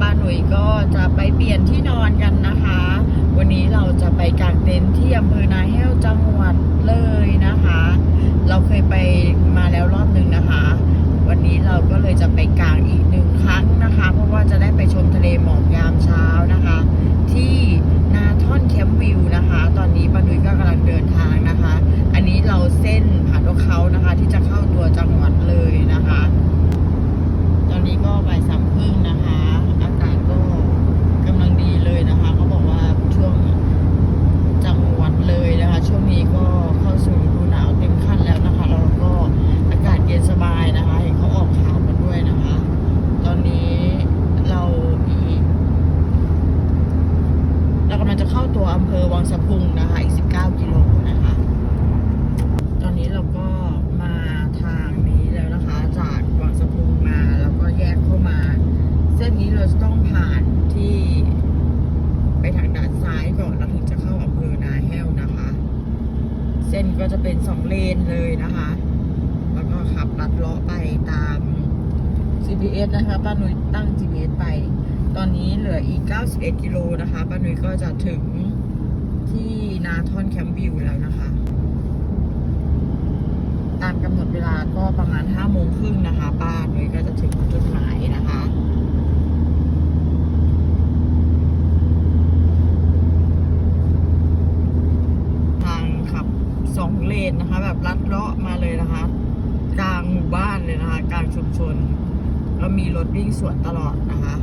ป้าหนุ่ยก็จะไปเปลี่ยนที่นอนกันนะคะ วันนี้เราจะไปกางเต็นท์ที่อำเภอนาแห้วจังหวัดเลยนะคะ เราเคยไปมาแล้วรอบหนึ่งนะคะ วันนี้เราก็เลยจะไปกางอีกหนึ่งครั้งนะคะ เพราะว่าจะได้ไปชมทะเลหมอกยามเช้านะคะ ที่นาท่อนแคมป์วิวนะคะ ตอนนี้ป้าหนุ่ยก็กำลังเดินทางนะคะ อันนี้เราเส้นผ่านนกเขานะคะ ที่จะเข้าตัวจังหวัดเลยนะคะ ตอนนี้ก็บ่ายสามครึ่งนะคะ อากาศก็กำลังดีเลยนะคะเขาบอกว่าช่วงจังหวัดเลยนะคะ ช่วงนี้ก็เข้าสู่ฤดูหนาวเต็มขั้นแล้วนะคะแล้วก็อากาศเย็นสบายนะคะ เห็นเขาออกข่าวมาด้วยนะคะ ตอนนี้เราอีก เรากำลังจะเข้าตัวอำเภอวังสะพุงนะคะ อีก 19 กิโลนะคะ ตอนนี้เราก็มาทางนี้แล้วนะคะ จากวังสะพุงมาแล้วก็แยกเข้ามา เส้นนี้เราจะต้องผ่านที่ไปทางด้านซ้ายก่อนแล้วถึงจะเข้าอำเภอนาแห้วนะคะ เส้นก็จะ เลนเลยนะคะ แล้วก็ขับลัดเลาะไปตาม GPS นะคะป้านุ้ยตั้ง GPS ไป ตอนนี้เหลืออีก 91 กิโลนะคะป้านุ้ยก็จะถึงที่นาทอนแคมป์วิวแล้วนะคะ ตามกำหนดเวลาก็ประมาณ5โมงครึ่งนะคะป้านุ้ยก็จะถึงจุดหมายนะคะ ทางขับส องเลนนะคะ แบบลัดเลาะมาเลยนะคะ กลางหมู่บ้านเลยนะคะ กลางชุมชนแล้วมีรถวิ่งสวนตลอดนะคะ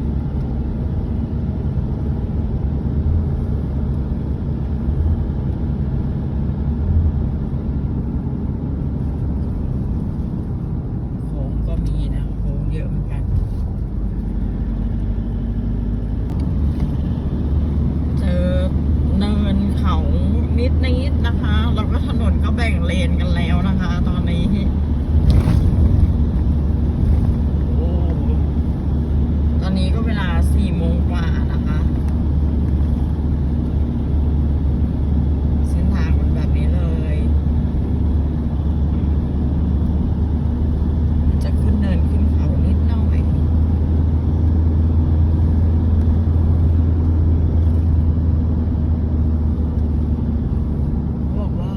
โค้งก็มีนะโค้งเยอะเหมือนกัน เจอเนินเขานิดนิดๆนะคะ แล้วก็ถนนก็แบ่งเลนกันแล้วนะคะ ตอนนี้ โอ้ตอนนี้ก็เวลาสี่โมงกว่านะคะ เส้นทางมันแบบนี้เลย จะขึ้นเนินขึ้นเขานิดหน่อย บอกว่า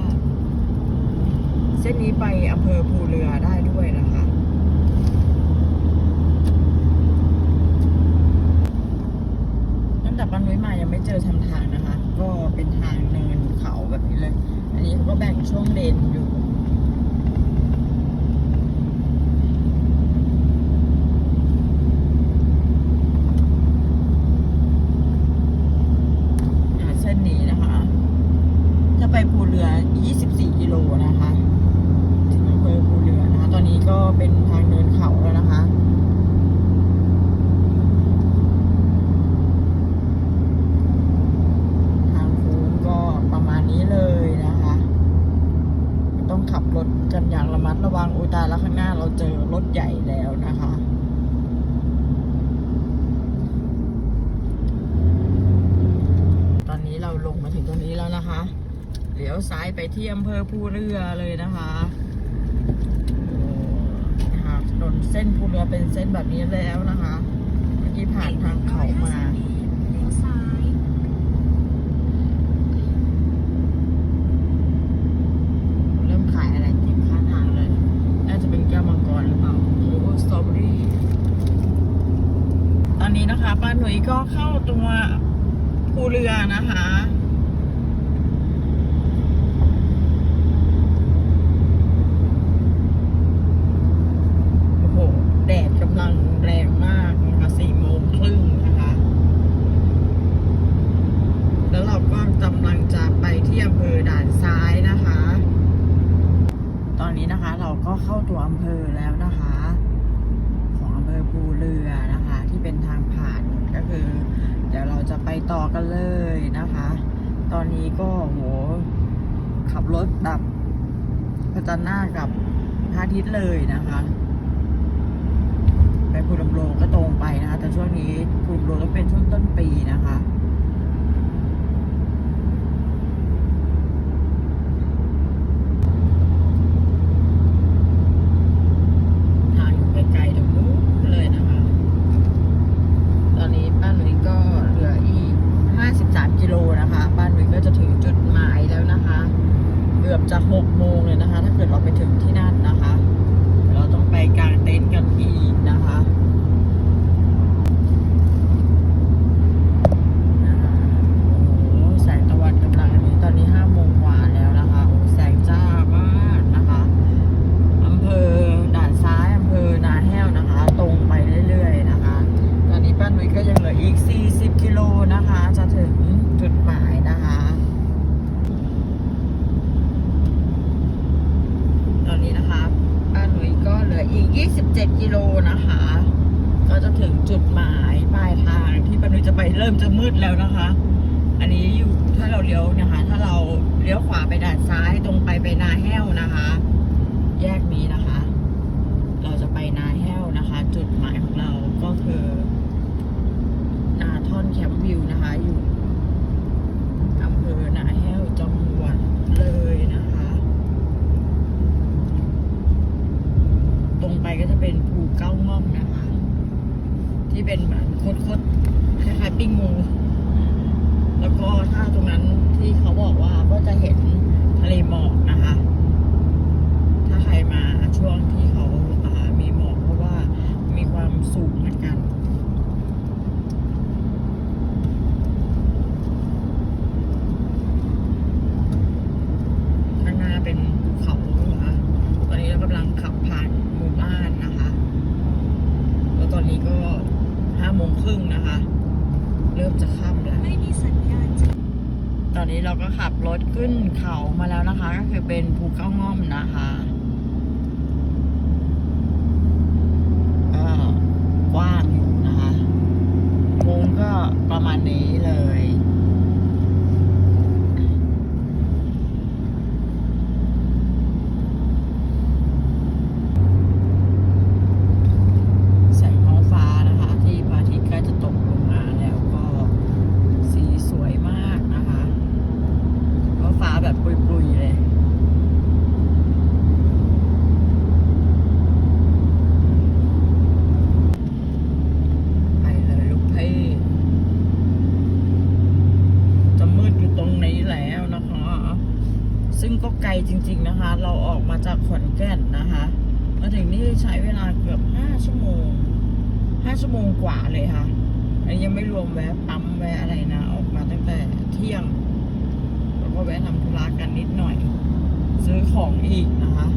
เส้นนี้ไปอำเภอภูเรือได้ด้วยนะคะ ตั้งแต่ปันนุ้ยมายังไม่เจอทำทางนะคะ ก็เป็นทางเนินเขาแบบนี้เลย อันนี้เขาก็แบ่งช่วงเลนอยู่ อ่าเส้นนี้นะคะ ถ้าไปภูเรือ 24 กิโลนะคะ ถึงอำเภอภูเรือนะคะ ตอนนี้ก็เป็นทางเนินเขาแล้วนะคะทางโค้งก็ประมาณนี้เลยนะคะต้องขับรถกันอย่างระมัดระวังอุตาแล้วข้างหน้าเราเจอรถใหญ่แล้วนะคะตอนนี้เราลงมาถึงตรงนี้แล้วนะคะ เลี้ยวซ้ายไปที่อำเภอภูเรือเลยนะคะโอ้นะคะถนนเส้นภูเรือเป็นเส้นแบบนี้แล้วนะคะ เมื่อกี้ผ่านทางเขามาเริ่มขายอะไรจิ้มข้างทางเลยน่าจะเป็นแก้วมังกรหรือเปล่าโอ้สตรอเบอรี่ตอนนี้นะคะป้าหนุ่ยก็เข้าตัวภูเรือนะคะ โอ้โห แดดกำลังแรงมากนะคะสี่โมงครึ่งนะคะ แล้วเราก็กำลังจะไปที่อำเภอด่านซ้ายนะคะ ตอนนี้นะคะเราก็เข้าตัวอำเภอแล้วนะคะ ของอำเภอภูเรือนะคะ ที่เป็นทางผ่านก็คือ เดี๋ยวเราจะไปต่อกันเลยนะคะ ตอนนี้ก็โห ขับรถแบบพระจันหน้ากับพระอาทิตย์เลยนะคะ ไปภูลำโลงก็ตรงไปนะคะ แต่ช่วงนี้ภูลำโลงก็เป็นช่วงต้นปีนะคะ กือบจะหกโมงเลยนะคะ ถ้าเกิดเราไปถึงที่นั่นนะคะ เราต้องไปกางเต็นท์กันอีกนะคะ อีก 27 กิโลนะคะ ก็จะถึงจุดหมายปลายทางที่ปนุยจะไปเริ่มจะมืดแล้วนะคะ อันนี้อยู่ถ้าเราเลี้ยวนะคะ ถ้าเราเลี้ยวขวาไปด้านซ้ายตรงไปไปนาแห้วนะคะ แยกนี้นะคะ เราจะไปนาแห้วนะคะ จุดหมายของเราก็คือ นาท่อนแคมป์วิวนะคะ อยู่อำเภอนาแห้วจังหวัดเลยนะคะ ตร งไปก็จะเป็นภูเก้าง่อมนะคะ ที่เป็นเหมือนโคตรๆคล้ายๆปิ้งงู แล้วก็ถ้าตรงนั้นที่เขาบอกว่าก็จะเห็นทะเลหมอกนะคะ ถ้าใครมาช่วงที่เขาามีหมอกเพราะว่ามีความสูงเหมือนกันข้างหน้าเป็นภูเขานะคะตอนนี้เรากำลังขับผ่านหมู่บ้านนะคะ แล้วตอนนี้ ก็ห้าโมงครึ่งนะคะ เริ่มจะค่ำแล้ว ไม่มีสัญญาณจากตอนนี้เราก็ขับรถขึ้นเขามาแล้วนะคะ ก็คือเป็นภูเก้าง่อมนะคะก็กว้างอยู่นะคะโค้งก็ประมาณนี้เลย แสงท้องฟ้านะคะ ที่พระอาทิตย์ใกล้จะตกลงมาแล้วก็สีสวยมากนะคะท้องฟ้าแบบปรุยๆเลย ไปเลยลูกพี่จะมืดอยู่ตรงนี้แล้วนะคะ ซึ่งก็ไกลจริง ๆนะคะ เราออกมาจากขอนแก่นนะคะ ใช้เวลาเกือบห้าชั่วโมงห้าชั่วโมงกว่าเลยค่ะอันนี้ยังไม่รวมแวะปั๊มแวะอะไรนะ ออกมาตั้งแต่เที่ยง แล้วก็แวะทำธุระกันนิดหน่อย ซื้อของอีกนะคะ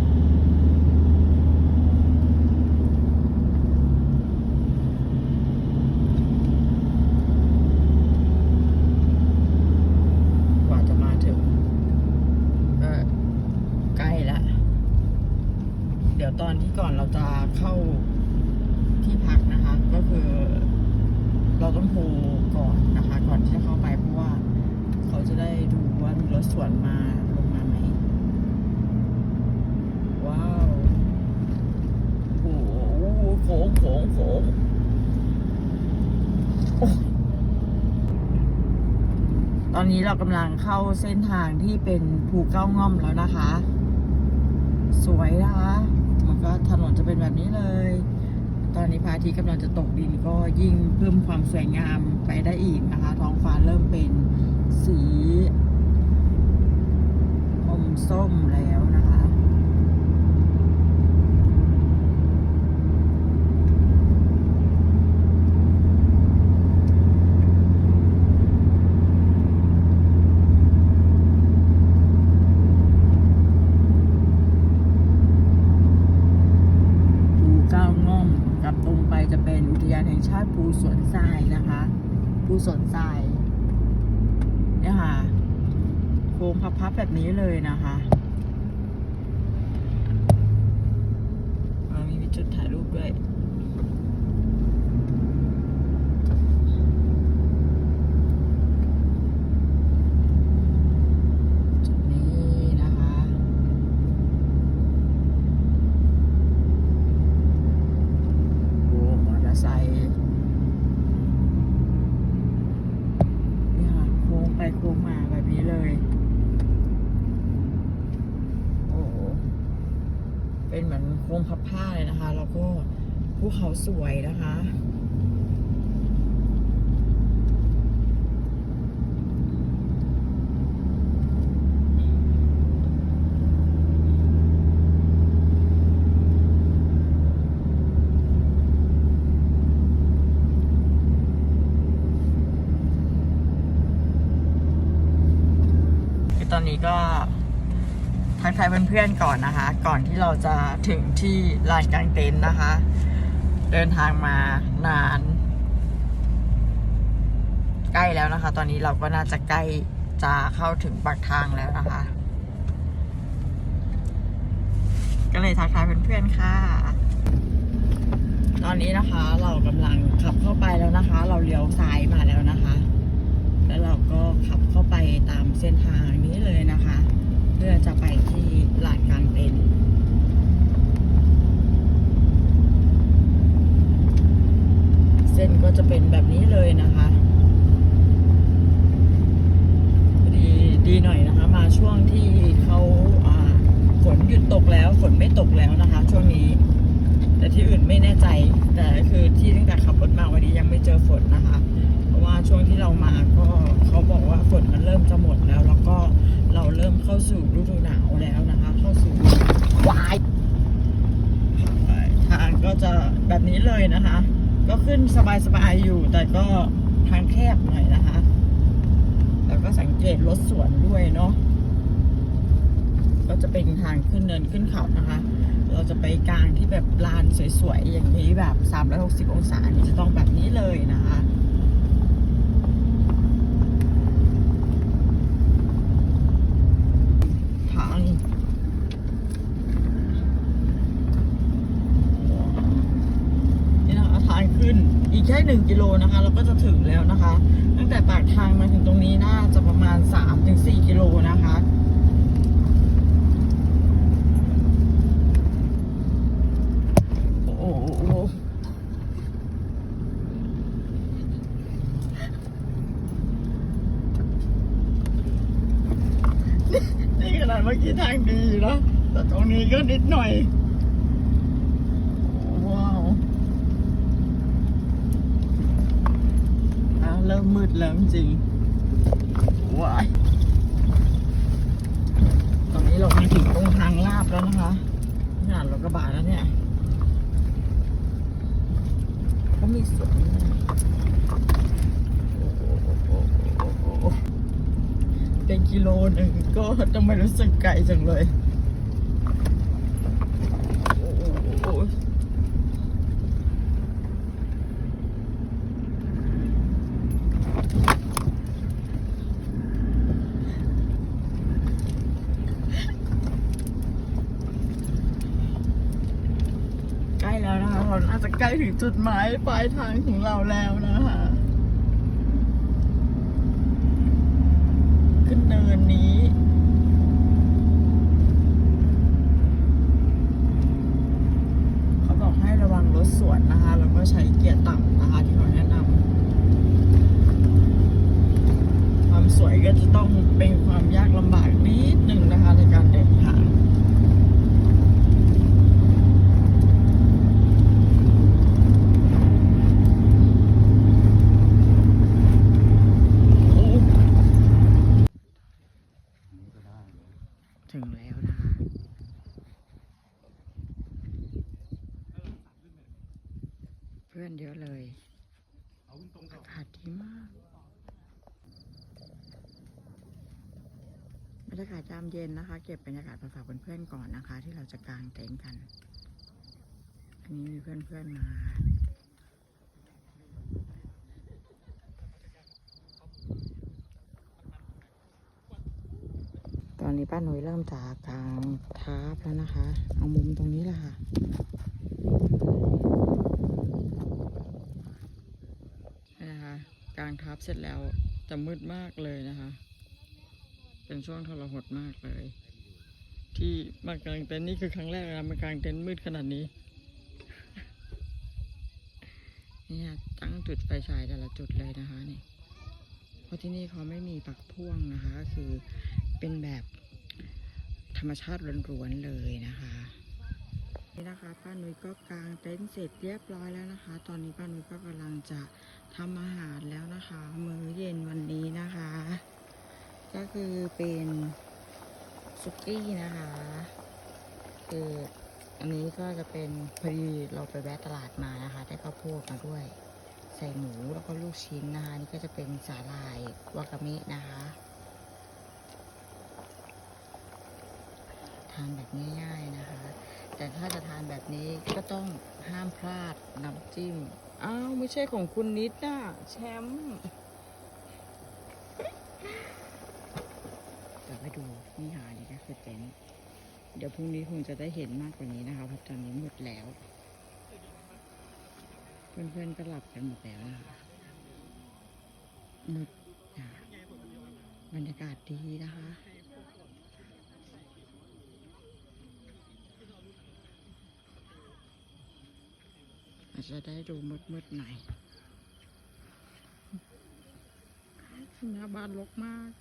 กว่าจะมาถึงก็ใกล้ละ เดี๋ยวตอนที่ก่อนเราจะเข้าที่พักนะคะ ก็คือ เรา ต้องโทรก่อนนะคะ ก่อนที่จะเข้าไปเพราะว่าเขาจะได้ดูว่ามีรถสวนมาลงมาไหม ว้าวโอ้โหโค้งโค้งโค้งตอนนี้เรากำลังเข้าเส้นทางที่เป็นภูเก้าง่อมแล้วนะคะ สวยนะคะมันก็ถนนจะเป็นแบบนี้เลย ตอนนี้พระอาทิตย์กำลังจะตกดินก็ยิ่งเพิ่มความสวยงามไปได้อีกนะคะ ท้องฟ้าเริ่มเป็นสีอมส้มแล้วนะคะ ภูเก้าง่อมกับตรงไปจะเป็นอุทยานแห่ง ชาติภูสวนทรายนะคะภูสวนทรายเนี่ยค่ะ โค้งพับๆแบบนี้เลยนะคะอ่ามีจุดถ่ายรูปด้วย จุดนี้นะคะ โอ้มอเตอร์ไซค์นี่ค่ะโค้งไปโค้งมาแบบนี้เลย โอ้โหเป็นเหมือนโค้งพับผ้าเลยนะคะ แล้วก็ภู เขาสวยนะคะ คือตอนนี้ก็ทักทายเพื่อนๆก่อนนะคะ ก่อนที่เราจะถึงที่ลานกลางเต็นท์นะคะ เดินทางมานาน ใกล้แล้วนะคะ ตอนนี้เราก็น่าจะใกล้จะเข้าถึงปากทางแล้วนะคะ ก็เลยทักทายเพื่อนๆค่ะ ตอนนี้นะคะ เรากำลังขับเข้าไปแล้วนะคะ เราเลี้ยวซ้ายมาแล้วนะคะ แล้วเราก็ขับเข้าไปตามเส้นทางนี้เลยนะคะ เพื่อจะไปที่ลานกลางเต็นท์เส้นก็จะเป็นแบบนี้เลยนะคะดีดีหน่อยนะคะ มาช่วงที่เขาอ่าฝนหยุดตกแล้วฝนไม่ตกแล้วนะคะ ช่วงนี้ แต่ที่อื่นไม่แน่ใจ แต่คือที่ตั้งแต่ขับรถมาวันนี้ยังไม่เจอฝนนะคะ เพราะว่าช่วงที่เรามาก็เขาบอกว่าฝนมันเริ่มจะหมดแล้ว แล้วก็เราเริ่มเข้าสู่ฤดูหนาวแล้วนะคะ เข้าสู่วายทางก็จะแบบนี้ เลยนะคะ ก็ขึ้นสบายๆอยู่ แต่ก็ทางแคบหน่อยนะคะ แล้วก็สังเกตรถสวนด้วยเนาะก็จะเป็นทางขึ้นเนินขึ้นเขานะคะ เราจะไปกลางที่แบบลานสวยๆอย่างนี้แบบ 360 องศานี่จะต้องแบบนี้เลยนะคะ 1กิโลนะคะ เราก็จะถึงแล้วนะคะ ตั้งแต่ปากทางมาถึงตรงนี้น่าจะประมาณ 3-4 กิโลนะคะโอ้นี่ขนาดเมื่อกี้ทางดีนะแต่ตรงนี้ก็นิดหน่อย มืดแล้วจริงว้ายตอนนี้เรามาถึงตรงทางลาบแล้วนะคะงานรถกระบะแล้วเนี่ยก็มีสวนเป็นกิโลหนึ่งก็จะไมรู้สึกไกลจังเลย โอ้โหโอ้โหใกล้แล้วนะคะ เราน่าจะใกล้ ถึงจุดหมายปลายทางของเราแล้วนะคะ ขึ้นเนินนี้ เขาบอกให้ระวังรถสวนนะคะ แล้วก็ใช้เกียร์ต่ำนะคะ ที่เขาแนะนำความสวยก็จะต้องเป็นความยากลำบากนิดหนึ่งนะคะ ในการเดินทางโอ้ถึงแล้วนะคะ เพื่อนเยอะเลยอากาศดีมากบรรยากาศยามเย็นนะคะ เก็บบรรยากาศมาฝากเพื่อนๆก่อนนะคะ ที่เราจะกางเต็นท์กัน อันนี้มีเพื่อนๆมาตอนนี้ป้าหนุ่ยเริ่มจากกางทาร์ปแล้วนะคะ เอามุมตรงนี้แหละค่ะ นี่นะคะ กลางทับเสร็จแล้วจะมืดมากเลยนะคะ เป็นช่วงทรหดมากเลย ที่มากางเต็นท์นี่คือครั้งแรกนะมากางเต็นท์มืดขนาดนี้เนี่ยตั้งจุดไฟฉายแต่ละจุดเลยนะคะนี่เพราะที่นี่เขาไม่มีปักพ่วงนะคะ คือเป็นแบบธรรมชาติล้วนๆเลยนะคะ ป้านุ้ยก็กางเต็นท์เสร็จเรียบร้อยแล้วนะคะ ตอนนี้ป้านุ้ยก็กำลังจะทำอาหารแล้วนะคะ มื้อเย็นวันนี้นะคะ ก็คือเป็นซุกี้นะคะคืออันนี้ก็จะเป็นพอดีเราไปแวะตลาดมานะคะ ได้ข้าวโพดมาด้วย ใส่หมูแล้วก็ลูกชิ้นนะคะนี่ก็จะเป็นสาหร่ายวากามินะคะทานแบบง่ายๆนะคะ แต่ถ้าจะทานแบบนี้ก็ต้องห้ามพลาดน้ำจิ้ม อ้าว ไม่ใช่ของคุณนิดนะแชมป์เดี๋ยวไปดูนี่หานี่ก็คือเต็นเดี๋ยวพรุ่งนี้คงจะได้เห็นมากกว่านี้นะคะเพราะตอนนี้หมดแล้ว เพื่อนๆก็หลับกันหมดแล้วนะคะมืดบรรยากาศดีนะคะ อาจจะได้ดูมืดๆหน่อยหน้าบ้านรกมาก